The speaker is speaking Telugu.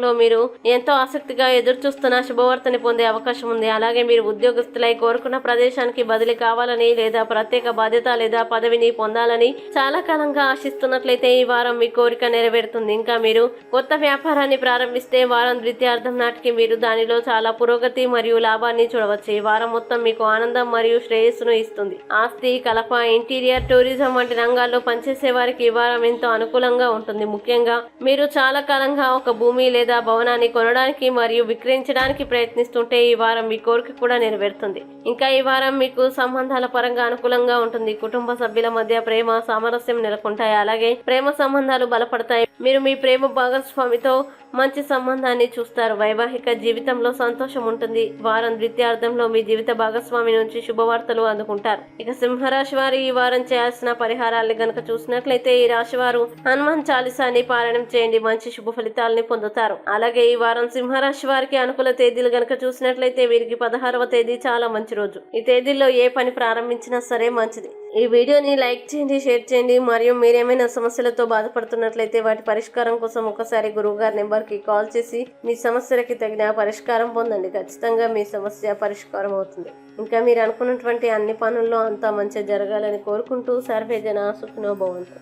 ప్రారంభంలో మీరు ఎంతో ఆసక్తిగా ఎదురు చూస్తున్న శుభవార్తని పొందే అవకాశం ఉంది. అలాగే మీరు ఉద్యోగస్తులై కోరుకున్న ప్రదేశానికి బదిలీ కావాలని లేదా ప్రత్యేక బాధ్యత లేదా పదవిని పొందాలని చాలా కాలంగా ఆశిస్తున్నట్లయితే ఈ వారం మీ కోరిక నెరవేరుతుంది. ఇంకా మీరు కొత్త వ్యాపారాన్ని ప్రారంభిస్తే వారం ద్వితీయార్థం నాటికి మీరు దానిలో చాలా పురోగతి మరియు లాభాన్ని చూడవచ్చు. ఈ వారం మొత్తం మీకు ఆనందం మరియు శ్రేయస్సును ఇస్తుంది. ఆస్తి కలప ఇంటీరియర్ టూరిజం వంటి రంగాల్లో పనిచేసే వారికి ఈ వారం ఎంతో అనుకూలంగా ఉంటుంది. ముఖ్యంగా మీరు చాలా కాలంగా ఒక భూమి లేదా భవనాన్ని కొనడానికి మరియు విక్రయించడానికి ప్రయత్నిస్తుంటే ఈ వారం మీ కోరిక కూడా నెరవేరుతుంది. ఇంకా ఈ వారం మీకు సంబంధాల పరంగా అనుకూలంగా ఉంటుంది. కుటుంబ సభ్యుల మధ్య ప్రేమ సామరస్యం నెలకొంటాయి. అలాగే ప్రేమ సంబంధాలు బలపడతాయి. మీరు మీ ప్రేమ భాగస్వామితో మంచి సంబంధాన్ని చూస్తారు. వైవాహిక జీవితంలో సంతోషం ఉంటుంది. వారం ద్వితీయార్థంలో మీ జీవిత భాగస్వామి నుంచి శుభవార్తలు అందుకుంటారు. ఇక సింహరాశి వారు ఈ వారం చేయాల్సిన పరిహారాలు గనక చూసినట్లయితే ఈ రాశి వారు హనుమాన్ చాలీసాని పారాయణం చేయండి. మంచి శుభ ఫలితాలని పొందుతారు. అలాగే ఈ వారం సింహరాశి వారికి అనుకూల తేదీలు గనక చూసినట్లయితే వీరికి పదహారవ తేదీ చాలా మంచి రోజు. ఈ తేదీల్లో ఏ పని ప్రారంభించినా సరే మంచిది. ఈ వీడియోని లైక్ చేయండి షేర్ చేయండి మరియు మీరేమైనా సమస్యలతో బాధపడుతున్నట్లయితే వాటి పరిష్కారం కోసం ఒకసారి గురువు గారి నెంబర్కి కాల్ చేసి మీ సమస్యలకి తగిన పరిష్కారం పొందండి. ఖచ్చితంగా మీ సమస్య పరిష్కారం అవుతుంది. ఇంకా మీరు అనుకున్నటువంటి అన్ని పనుల్లో అంతా మంచిగా జరగాలని కోరుకుంటూ సర్వే జన సుఖినో భవంతు.